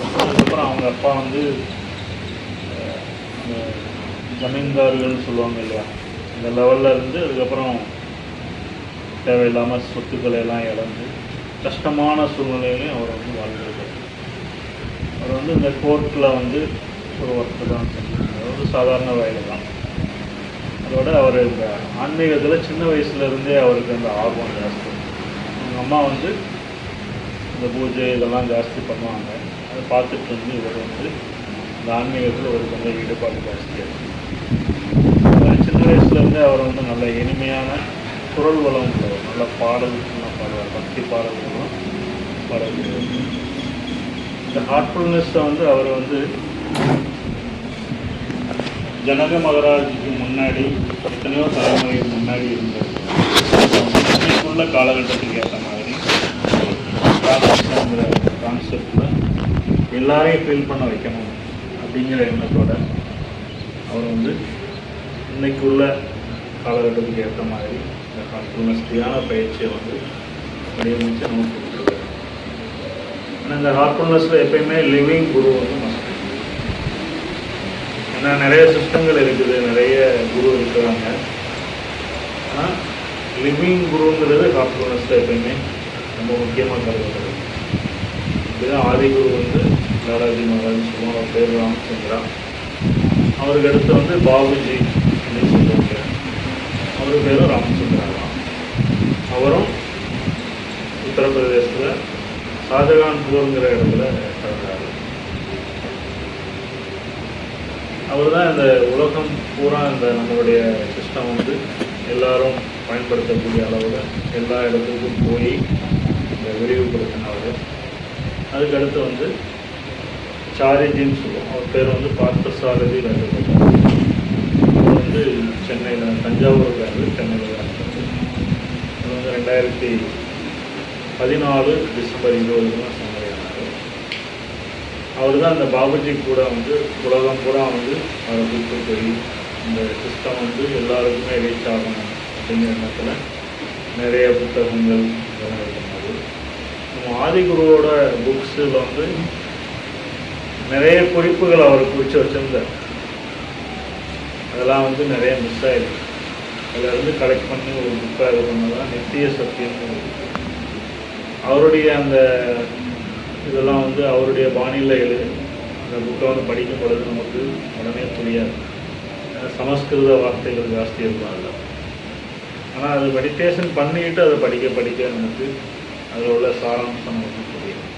அதுக்கப்புறம் அவங்க அப்பா வந்து இந்த ஜமீன்தார்கள் சொல்லுவாங்க இல்லையா? இந்த லெவலில் இருந்து அதுக்கப்புறம் தேவையில்லாமல் சொத்துக்களை எல்லாம் இழந்து கஷ்டமான சூழ்நிலையிலையும் அவர் வந்து வாழ்ந்திருக்கார். அவர் வந்து இந்த கோர்ட்டில் வந்து ஒரு ஒர்க்கு தான் செஞ்சிருக்காரு ஒரு சாதாரண வயது தான். அதோட அவர் இந்த ஆன்மீகத்தில் சின்ன வயசுலேருந்தே அவருக்கு அந்த ஆர்வம் ஜாஸ்தி. அவங்க அம்மா வந்து இந்த பூஜை இதெல்லாம் ஜாஸ்தி பண்ணுவாங்க. அதை பார்த்துட்டு வந்து இவர் வந்து இந்த ஆன்மீகத்தில் ஒரு கொஞ்சம் ஈடுபாடு ஜாஸ்தியாக இருக்கு அவர் சின்ன வயசுலேருந்தே அவர் வந்து நல்ல இனிமையான குரல் வளம் உள்ளவர் நல்ல பாடல்கள்லாம் பாடுவார் பக்தி பாடல்கள்லாம் பாடல்கள். இந்த ஹார்ட்ஃபுல்னஸை வந்து அவர் வந்து ஜனக மகராஜுக்கு முன்னாடி எத்தனையோ தலைமுறைக்கு முன்னாடி இருந்தார் உள்ள காலகட்டத்துக்கு ஏற்ற மாதிரி கான்செப்டில் எல்லாரையும் ஃபீல் பண்ண வைக்கணும் அப்படிங்கிற எண்ணத்தோட அவர் வந்து இன்னைக்குள்ள காலகட்டத்துக்கு ஏற்ற மாதிரி இந்த ஹார்ட்ஃபுல்னஸ்டியான பயிற்சியை வந்து வடிவமைச்சு நமக்கு கொடுத்துருக்காரு. ஆனால் இந்த ஹார்ட்ஃபுல்னஸில் எப்பயுமே லிவிங் குரு வந்து மஸ்ட் ஏன்னா நிறைய சிஸ்டங்கள் இருக்குது நிறைய குரு இருக்கிறாங்க. ஆனால் லிவிங் குருங்கிறது ஹார்ட்ஃபுல்னஸில் எப்பயுமே ரொம்ப முக்கியமாக கருதப்படுது. அப்படிதான் ஆதிகுரு வந்து லாலாஜி மகாராஜ் சொல்லுவோம் பேர் ராமச்சந்திரா. அவருக்கு அடுத்து வந்து பாபுஜி அப்படின்னு சொல்லுவாங்க. அவர் பேரும் ராமச்சந்திரா. தான் அவரும் உத்தரப்பிரதேசத்தில் ஷாஜகான்பூருங்கிற இடத்துல பிறந்தாரு. அவர் தான் இந்த உலகம் பூரா இந்த நம்மளுடைய சிஸ்டம் வந்து எல்லாரும் பயன்படுத்தக்கூடிய அளவில் எல்லா இடத்துக்கும் போய் இந்த விரிவுபடுத்தினவர் அதுக்கு அடுத்து வந்து சாரிஜின்னு சொல்லுவோம். அவர் பேர் வந்து பார்த்தசாரதி ராஜகோபால் அவர் வந்து சென்னையில் தஞ்சாவூர்காரர் சென்னையில் அவர் வந்து ரெண்டாயிரத்தி பதினாலு டிசம்பர் இருபது சென்னையானார் அவர் தான் அந்த பாபுஜி கூட வந்து உலகம் பூரா வந்து அவரை கூப்பிட்டு போய் இந்த சிஸ்டம் வந்து எல்லாருக்குமே ரீச் ஆகணும் அப்படிங்கிற எண்ணத்தில் நிறைய புத்தகங்கள் இதெல்லாம் ஆதிகுருவோட புக்ஸில் வந்து நிறைய குறிப்புகள் அவர் குறித்து வச்சிருந்தார். அதெல்லாம் வந்து நிறைய மிஸ் ஆயிடுச்சு. அதில் இருந்து கலெக்ட் பண்ணி ஒரு புக்காக இது பண்ணதான் நித்திய சத்தியம்னு அவருடைய அந்த இதெல்லாம் வந்து அவருடைய பாணியில் எழுது அந்த புக்கை வந்து படிக்கும் பொழுது நமக்கு உடனே புரியாது. சமஸ்கிருத வார்த்தைகள் ஜாஸ்தி இருக்கும் அதில். ஆனால் அது மெடிடேஷன் பண்ணிக்கிட்டு அதை படிக்க படிக்க நமக்கு அதில் உள்ள சாராம்சம் நமக்கு புரியும்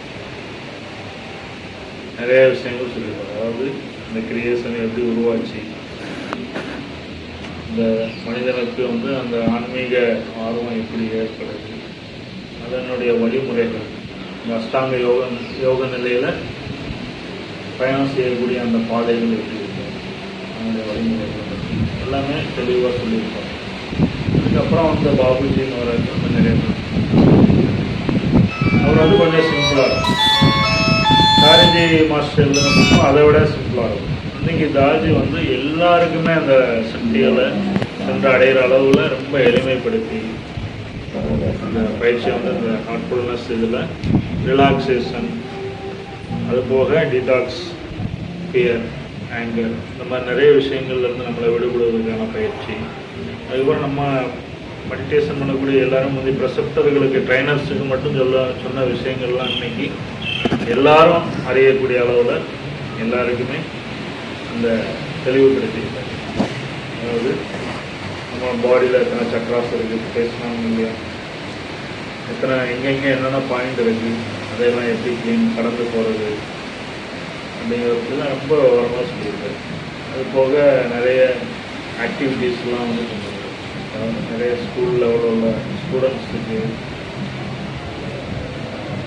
நிறைய விஷயங்கள் சொல்லியிருப்பாங்க அதாவது இந்த கிரியேஷன் எப்படி உருவாச்சு இந்த மனிதனுக்கு வந்து அந்த ஆன்மீக ஆர்வம் எப்படி ஏற்படுது அதனுடைய வழிமுறைகள் இந்த அஷ்டாங்க யோக யோக நிலையில் பயணம் செய்யக்கூடிய அந்த பாதைகள் எப்படி இருக்கு அதனுடைய வழிமுறைகள் பற்றி எல்லாமே தெளிவாக சொல்லியிருப்பாங்க. அதுக்கப்புறம் வந்து பாபுஜின்னு வர நிறைய பேர் அவர் வந்து கொஞ்சம் சிம்பிளாக இருக்கும். தாரிஜி மாஸ்டர் எழுதுனதுக்கும் அதை விட சிம்பிளாக இருக்கும். இன்றைக்கி தாஜி வந்து எல்லாருக்குமே அந்த சக்திகளை சென்று அடையிற அளவில் ரொம்ப எளிமைப்படுத்தி அந்த பயிற்சி வந்து அந்த ஹார்ட்ஃபுல்னஸ் இதில் ரிலாக்ஸேஷன் அது போக டிடாக்ஸ் ஃபியர் ஆங்கர் இந்த மாதிரி நிறைய விஷயங்கள்லேருந்து நம்மளை விடுபடுவதற்கான பயிற்சி. அதுக்கப்புறம் நம்ம மெடிடேஷன் பண்ணக்கூடிய எல்லாரும் வந்து பிரசப்தர்களுக்கு ட்ரைனர்ஸுக்கு மட்டும் சொல்ல சொன்ன விஷயங்கள்லாம் இன்னைக்கு எல்லாரும் அறியக்கூடிய அளவில் எல்லாருக்குமே அந்த தெளிவுபடுத்தியிருக்காங்க. அதாவது நம்ம பாடியில் எத்தனை சக்ராஸ் இருக்குது பேசினாங்க இல்லையா? எத்தனை எங்கெங்கே என்னென்ன பாயிண்ட் இருக்குது அதையெல்லாம் எப்படி க்ளீன் கடந்து போகிறது அப்படிங்கிறதுலாம் ரொம்ப ஓரமாக சொல்லியிருக்காரு. அது போக நிறைய ஆக்டிவிட்டீஸ்லாம் வந்து கொண்டு நிறைய ஸ்கூல் லெவலில் உள்ள ஸ்டூடெண்ட்ஸுக்கு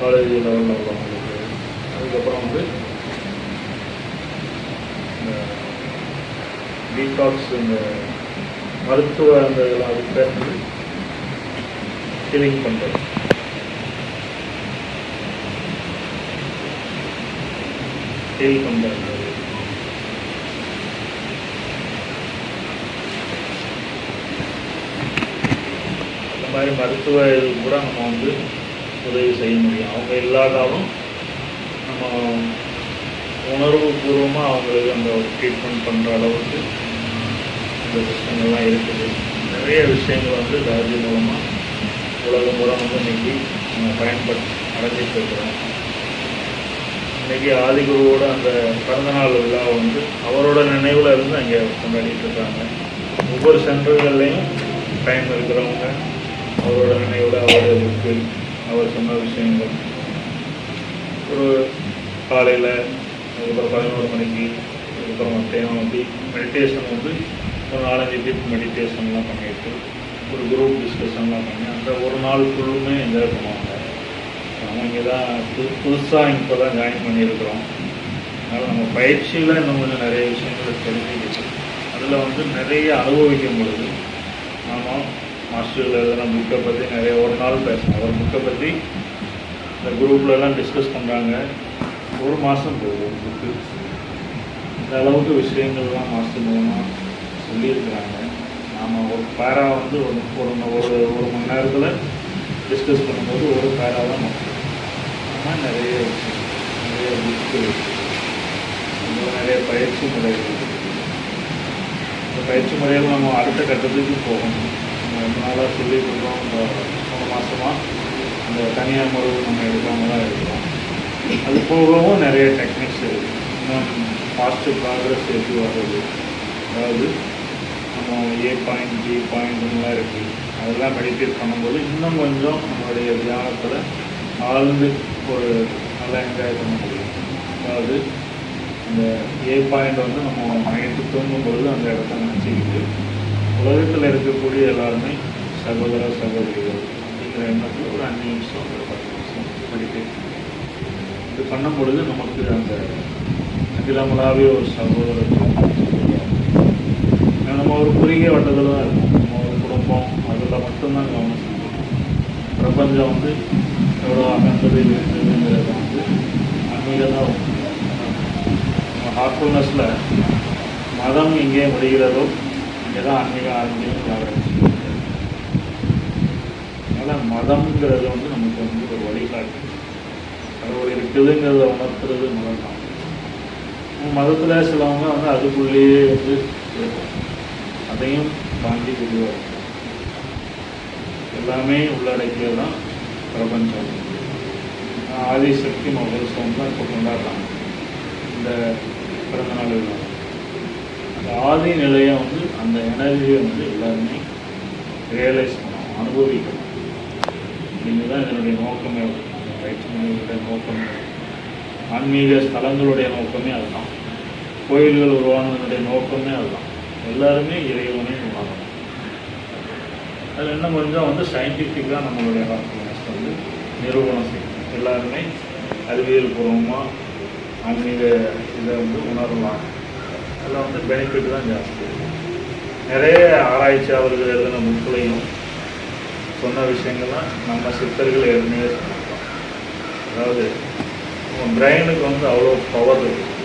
காலேஜ் லெவலில் உள்ளவங்களுக்கு. அதுக்கப்புறம் வந்து டீடாக்ஸ் இந்த மருத்துவ அந்த இதெல்லாம் அதுக்கு பேர் வந்து ஹீலிங் பண்ணுறது ஹீல் பண்ணுறது அந்த மாதிரி மருத்துவ இது கூட நம்ம வந்து உதவி செய்ய முடியும். அவங்க இல்லாதாலும் நம்ம உணர்வு பூர்வமாக அவங்களுக்கு அந்த ஒரு ட்ரீட்மெண்ட் பண்ணுற அளவுக்கு இந்த விஷயங்கள்லாம் இருக்குது. நிறைய விஷயங்கள் வந்து தாஜி மூலமாக உலகம் பூரா வந்து இன்றைக்கி நம்ம பயன்பட்டு அடைஞ்சிட்டு இருக்கிறோம் இன்றைக்கி ஆதிகுருவோட அந்த பிறந்தநாள் விழா வந்து அவரோட நினைவில் இருந்து அங்கே கொண்டாடிட்டு இருக்காங்க ஒவ்வொரு சென்டர்கள்லையும் டைம் இருக்கிறவங்க அவரோட நினைவில் அவரோட அவர் சொன்ன விஷயங்கள். ஒரு காலையில் அதுக்கப்புறம் பதினோரு மணிக்கு அதுக்கப்புறம் மத்தியானம் வந்து மெடிடேஷன் வந்து ஒரு நாலஞ்சு டீப் மெடிடேஷன்லாம் பண்ணிட்டு ஒரு குரூப் டிஸ்கஷன்லாம் பண்ணி அந்த ஒரு நாள் ஃபுல்லுமே என்ஜாய் பண்ணுவாங்க. நம்ம இங்கே தான் புது புதுசாக இப்போ தான் ஜாயின் பண்ணியிருக்கிறோம். அதனால் நம்ம பயிற்சியில் இன்னும் கொஞ்சம் நிறைய விஷயங்கள் தெரிஞ்சுக்கிட்டு அதில் வந்து நிறைய அனுபவிக்கும் பொழுது நாம் மாஸ்டரில் எழுதின புக்கை பற்றி நிறைய ஒரு நாள் பேசணும் ஒரு புக்கை பற்றி இந்த குரூப்லலாம் டிஸ்கஸ் பண்ணுறாங்க ஒரு மாதம் போகும் ஒரு புக்கு இந்த அளவுக்கு விஷயங்கள்லாம் மாஸ்டர் மூலமாக சொல்லியிருக்கிறாங்க. நாம் ஒரு பேரா வந்து ஒரு ஒரு ஒரு ஒரு மணி நேரத்தில் டிஸ்கஸ் பண்ணும்போது ஒரு பேரா தான் மக்கள் ஆனால் நிறைய நிறைய புக்கு நிறைய பயிற்சி முறைகள். இருக்குது. இந்த பயிற்சி முறையில் நம்ம அடுத்த கட்டத்துக்கு போகணும். ரொம்ப நாளாக சொல்லி கொடுத்தோம் இந்த மூணு மாதமாக அந்த தனியார் முறைவு நம்ம எடுக்காம தான் இருக்கிறோம் அது போகவும் நிறைய டெக்னிக்ஸ் இருக்குது இன்னும் ஃபாஸ்ட்டு ப்ராக்ரஸ் எப்படி வர்றது? அதாவது நம்ம ஏ பாயிண்ட் பி பாயிண்ட்லாம் இருக்குது அதெல்லாம் மெடிடேட் பண்ணும்போது இன்னும் கொஞ்சம் நம்மளுடைய தியானத்தில் ஆழ்ந்து ஒரு நல்லா என்ஜாய் பண்ண முடியும். அதாவது அந்த ஏ பாயிண்ட் வந்து நம்ம மைண்டு தூங்கும் பொழுது அந்த இடத்த நினச்சிக்கிட்டு உலகத்தில் இருக்கக்கூடிய எல்லாருமே சகோதர சகோதரிகள். அப்படிங்கிற எண்ணத்தில் ஒரு அஞ்சு நிமிஷம் ஒரு பத்து நிமிஷம் மெடிடேட் இது பண்ணும் பொழுது நமக்கு அந்த அகிலமலாவே ஒரு சகோதர நம்ம ஒரு குறுகிய வட்டத்தில் தான் இருக்கும். நம்ம ஒரு குடும்பம் அதில் மட்டும்தான் கவனம் செலுத்தணும் பிரபஞ்சம் வந்து எவ்வளோ அகன்றது இருக்குதுங்கிறத வந்து ஆன்மீகம் தான் நம்ம ஹார்ட்ஃபுல்னஸில் மதம் எங்கே முடிகிறதோ இங்கே தான் ஆன்மீகம் அதனால் மதம்ங்கிறது வந்து நமக்கு வந்து ஒரு வழிகாட்டு கடவுள் இருக்குதுங்கிறத உணர்த்துறது மதம் தான் மதத்தில் சிலவங்க வந்து அதுக்குள்ளேயே வந்து அதையும் தாண்டி வெளியே எல்லாமே உள்ளடக்கியது தான் பிரபஞ்சம் ஆதிசக்தி மகோத்சவம் தான் இப்போ கொண்டாடுறாங்க இந்த பிறந்தநாள் விழா ஆதி நிலையை வந்து அந்த எனர்ஜியை வந்து எல்லாருமே ரியலைஸ் பண்ணணும் அனுபவிக்கணும். அப்படிங்கிறது தான் இதனுடைய நோக்கமே இந்த பயிற்சி மொழிகளுடைய நோக்கமே ஆன்மீக ஸ்தலங்களுடைய நோக்கமே அதுதான். கோயில்கள் உருவானதனுடைய நோக்கமே அதுதான். எல்லாருமே இறைவனே உருவாகணும் அதில் இன்னும் கொஞ்சம் வந்து சயின்டிஃபிக்காக நம்மளுடைய ஹாஸ்பிட்டல்ஸ் வந்து நிரூபணம் செய்யணும். எல்லாருமே அறிவியல் பூர்வமாக ஆன்மீக இதை வந்து உணரலாம். அதில் வந்து பெனிஃபிட் தான் ஜாஸ்தி. நிறைய ஆராய்ச்சியாளர்கள் எழுதின புக்கிலையும் சொன்ன விஷயங்கள்லாம் நம்ம சித்தர்கள் ஏற்கனவே சொன்னாங்க. அதாவது நம்ம பிரெயினுக்கு வந்து அவ்வளோ பவர் இருக்குது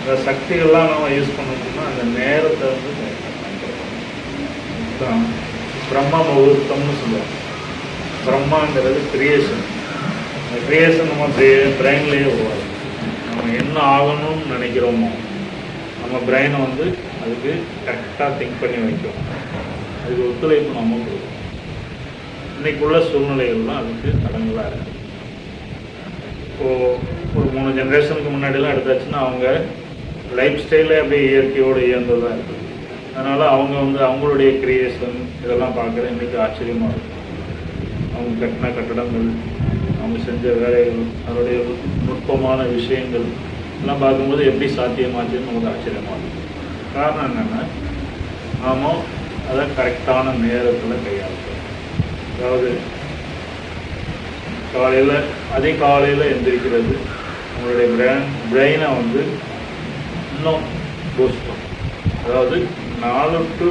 இந்த சக்திகள்லாம் நம்ம யூஸ் பண்ணணும்னா அந்த நேரத்தை வந்து தான் பிரம்ம முகூர்த்தம்னு சொல்லுவாங்க. பிரம்மாங்கிறது கிரியேஷன் அந்த கிரியேஷன் நம்ம பிரெயின்லேயே உருவாகும். நம்ம என்ன ஆகணும்னு நினைக்கிறோமோ நம்ம பிரெயினை வந்து அதுக்கு கரெக்டாக திங்க் பண்ணி வைக்கும். அதுக்கு ஒத்துழைப்பு நம்ம கொடுக்கும். இன்னைக்குள்ள சூழ்நிலைகள்லாம் அதுக்கு தடங்களாக இருக்குது இப்போது ஒரு மூணு ஜென்ரேஷனுக்கு முன்னாடிலாம் எடுத்தாச்சுன்னா அவங்க லைஃப் ஸ்டைலே அப்படியே இயற்கையோடு இயந்ததாக இருக்குது அதனால் அவங்க வந்து அவங்களுடைய கிரியேஷன் இதெல்லாம் பார்க்குறது இன்றைக்கி ஆச்சரியமாக இருக்கும். அவங்க கட்டின கட்டடங்கள் அவங்க செஞ்ச வேலைகள் அதனுடைய நுட்பமான விஷயங்கள் எல்லாம் பார்க்கும்போது எப்படி சாத்தியமாச்சுன்னு நமக்கு ஆச்சரியமாக இருக்கும் காரணம் என்னென்னா நாம் அதை கரெக்டான நேரத்தில் கையாளுறோம். அதாவது காலையில் அதே காலையில் எந்திரிக்கிறது நம்மளுடைய பிரெயின் பிரெயினை வந்து இன்னும் பூஸ்ட் பண்ணும். அதாவது நாலு டு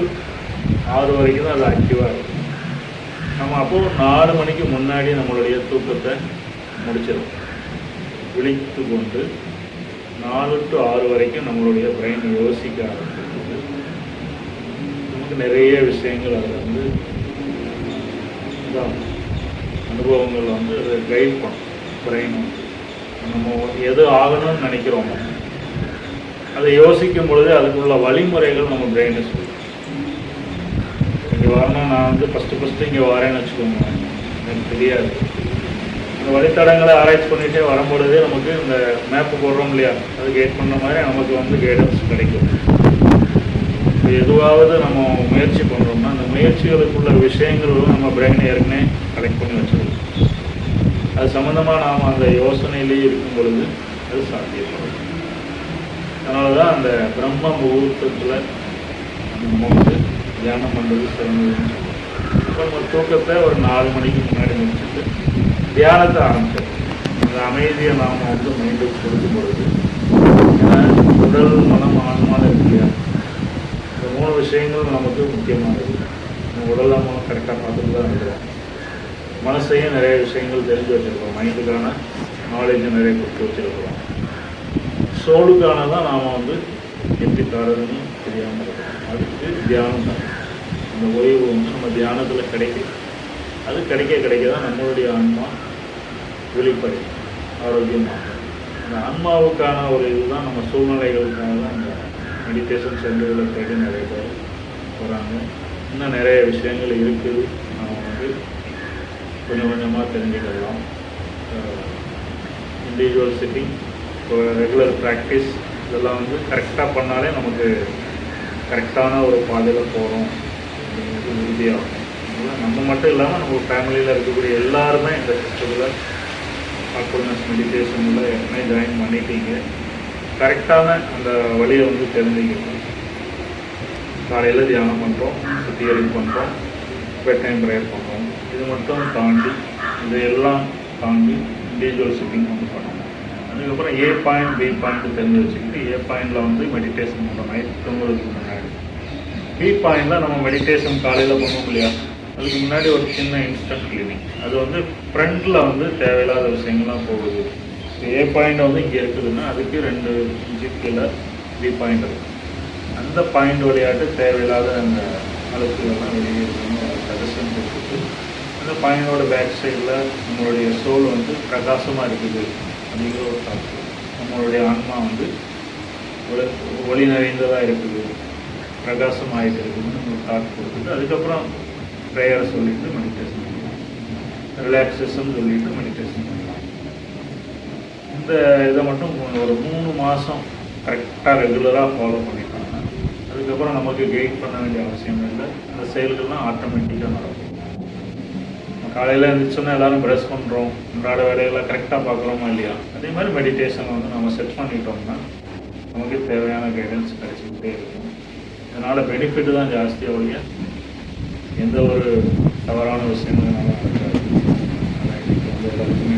ஆறு வரைக்கும் தான் அது ஆக்டிவாக இருக்கும். நம்ம அப்போது நாலு மணிக்கு முன்னாடி நம்மளுடைய தூக்கத்தை முடிச்சிடும் விழித்து கொண்டு நாலு டு ஆறு வரைக்கும் நம்மளுடைய பிரெயின் யோசிக்க ஆரம்பிக்கிறது நமக்கு நிறைய விஷயங்கள் அதில் வந்து அனுபவங்கள் வந்து அதை கைட் பண்ணும் பிரெயின் நம்ம எது ஆகணும்னு நினைக்கிறோமோ அதை யோசிக்கும் பொழுது அதுக்குள்ள வழிமுறைகள் நம்ம பிரெயினை சொல்லும். இங்கே வரணும் நான் வந்து ஃபஸ்ட்டு ஃபஸ்ட்டு இங்கே வரேன்னு வச்சுக்கோங்க எனக்கு தெரியாது. இந்த வழித்தடங்களை ஆராய்ச்சி பண்ணிகிட்டே வரும்பொழுதே நமக்கு இந்த மேப்பு போடுறோம் இல்லையா? அது கேட் பண்ண மாதிரி நமக்கு வந்து கைடன்ஸ் கிடைக்கும். இப்போ எதுவாவது நம்ம முயற்சி பண்ணுறோம்னா அந்த முயற்சிகளுக்குள்ள விஷயங்களும் நம்ம பிரெயினை ஏற்கனவே கலெக்ட் பண்ணி வச்சுருக்கோம். அது சம்மந்தமாக நாம் அந்த யோசனையிலேயே இருக்கும் பொழுது அது சாத்தியப்படும். அதனால தான் அந்த பிரம்ம முகூர்த்தத்தில் நம்ம வந்து தியானம் பண்ணுறது சிறந்ததுன்னு சொல்லுவோம் இப்போ நம்ம தூக்கத்தை ஒரு நாலு மணிக்கு முன்னாடி முடிச்சுட்டு தியானத்தை ஆரம்பிச்சோம். அந்த அமைதியை நாம் வந்து மைண்டுக்கு கொடுக்கும் பொழுது ஏன்னா உடல் மனம் ஆன்மான இருக்கு இல்லையா இந்த மூணு விஷயங்களும் நமக்கு முக்கியமானது. நம்ம உடல் மனம் கரெக்டாக பார்த்துட்டு தான் இருக்கிறோம். மனசையும் நிறைய விஷயங்கள் தெரிஞ்சு வச்சுருக்கோம். மைண்டுக்கான நாலேஜை நிறைய கொடுத்து வச்சுருக்கிறோம். சோலுக்கான தான் நாம் வந்து எப்படி தரதுன்னு தெரியாமல் இருக்கோம் அதுக்கு தியானம் தான். அந்த ஓய்வு வந்து நம்ம தியானத்தில் கிடைக்கும் அது கிடைக்க கிடைக்க தான் நம்மளுடைய ஆன்மா வெளிப்படை ஆரோக்கியமாக அந்த ஆன்மாவுக்கான ஒரு இதுதான் நம்ம சூழ்நிலைகளுக்காக தான் அந்த மெடிடேஷன் சென்டர்களை தேடி நிறைய பேர் வராங்க இன்னும் நிறைய விஷயங்கள் இருக்குது நம்ம வந்து கொஞ்சம் கொஞ்சமாக தெரிஞ்சுக்கலாம். இண்டிவிஜுவல் சிட்டிங் ரெகுலர் ப்ராக்டிஸ் இதெல்லாம் வந்து கரெக்டாக பண்ணாலே நமக்கு கரெக்டான ஒரு பாதையில் போகிறோம் அப்படிங்கிறது உறுதியாகும். நம்ம மட்டும் இல்லாமல் நம்ம ஃபேமிலியில் இருக்கக்கூடிய எல்லாருமே இந்த சிஸ்டத்தில் கான்ஃபிடன்ஸ் மெடிடேஷனில் ஏற்கனவே ஜாயின் பண்ணிட்டீங்க. கரெக்டான அந்த வழியை வந்து தெரிஞ்சுக்கணும். காலையில் தியானம் பண்ணுறோம் சுத்திகரிப்பு பண்ணுறோம் பெட் டைம் ப்ரேயர் பண்ணுறோம் இது மட்டும் தாண்டி இதையெல்லாம் தாண்டி இண்டிவிஜுவல் சிட்டிங் வந்து பண்ணணும். அதுக்கப்புறம் ஏ பாயிண்ட் பி பாயிண்ட் தெரிஞ்சு வச்சுக்கிட்டு ஏ பாயிண்டில் வந்து மெடிடேஷன் பண்ணுறோம் நைட் தூங்குறதுக்கு முன்னாடி. பி பாயிண்டில் நம்ம மெடிடேஷன் காலையில் பண்ணுவோம் இல்லையா? அதுக்கு முன்னாடி ஒரு சின்ன இன்ஸ்டன்ட் கிளீனிங் அது வந்து ஃப்ரண்ட்டில் வந்து தேவையில்லாத விஷயங்கள்லாம் போகுது. ஏ பாயிண்ட் வந்து இங்கே இருக்குதுன்னா அதுக்கு ரெண்டு இன்ச்சு கீழே பி பாயிண்ட் இருக்கு அந்த பாயிண்ட் விளையாட்டு தேவையில்லாத அந்த அழுக்குகள்லாம் வெளியே இருக்கணும் சஜஷன் கொடுத்துட்டு அந்த பாயிண்டோட பேக் சைடில் நம்மளுடைய சோல் வந்து பிரகாசமாக இருக்குது அப்படிங்கிற ஒரு தாக்கு நம்மளுடைய ஆன்மா வந்து ஒளி ஒளி நிறைந்ததாக இருக்குது பிரகாசம் இருக்குதுன்னு ஒரு தாட் கொடுத்துட்டு அதுக்கப்புறம் ப்ரேயரை சொல்லிட்டு மெடிடேஷன் பண்ணலாம் ரிலாக்ஸேஷன் சொல்லிட்டு மெடிடேஷன் பண்ணலாம் இந்த இதை மட்டும் ஒரு மூணு மாதம் கரெக்டாக ரெகுலராக ஃபாலோ பண்ணிட்டாங்க அதுக்கப்புறம் நமக்கு கெயின் பண்ண வேண்டிய அவசியம் இல்லை. அந்த செயல்கள்லாம் ஆட்டோமேட்டிக்காக நடக்கும். காலையில் எழுந்திரிச்சோன்னா எல்லாரும் ப்ரெஸ் பண்ணுறோம் அன்றாட வேலையெல்லாம் கரெக்டாக பார்க்குறோமா இல்லையா? அதே மாதிரி மெடிடேஷன் வந்து நம்ம செட் பண்ணிட்டோம்னா நமக்கு தேவையான கைடன்ஸ் கிடைச்சிக்கிட்டே இருக்கும். இதனால் பெனிஃபிட் தான் ஜாஸ்தியாக ஒழிய எந்த ஒரு தவறான விஷயமும் நல்லா இருக்காது எல்லாருக்குமே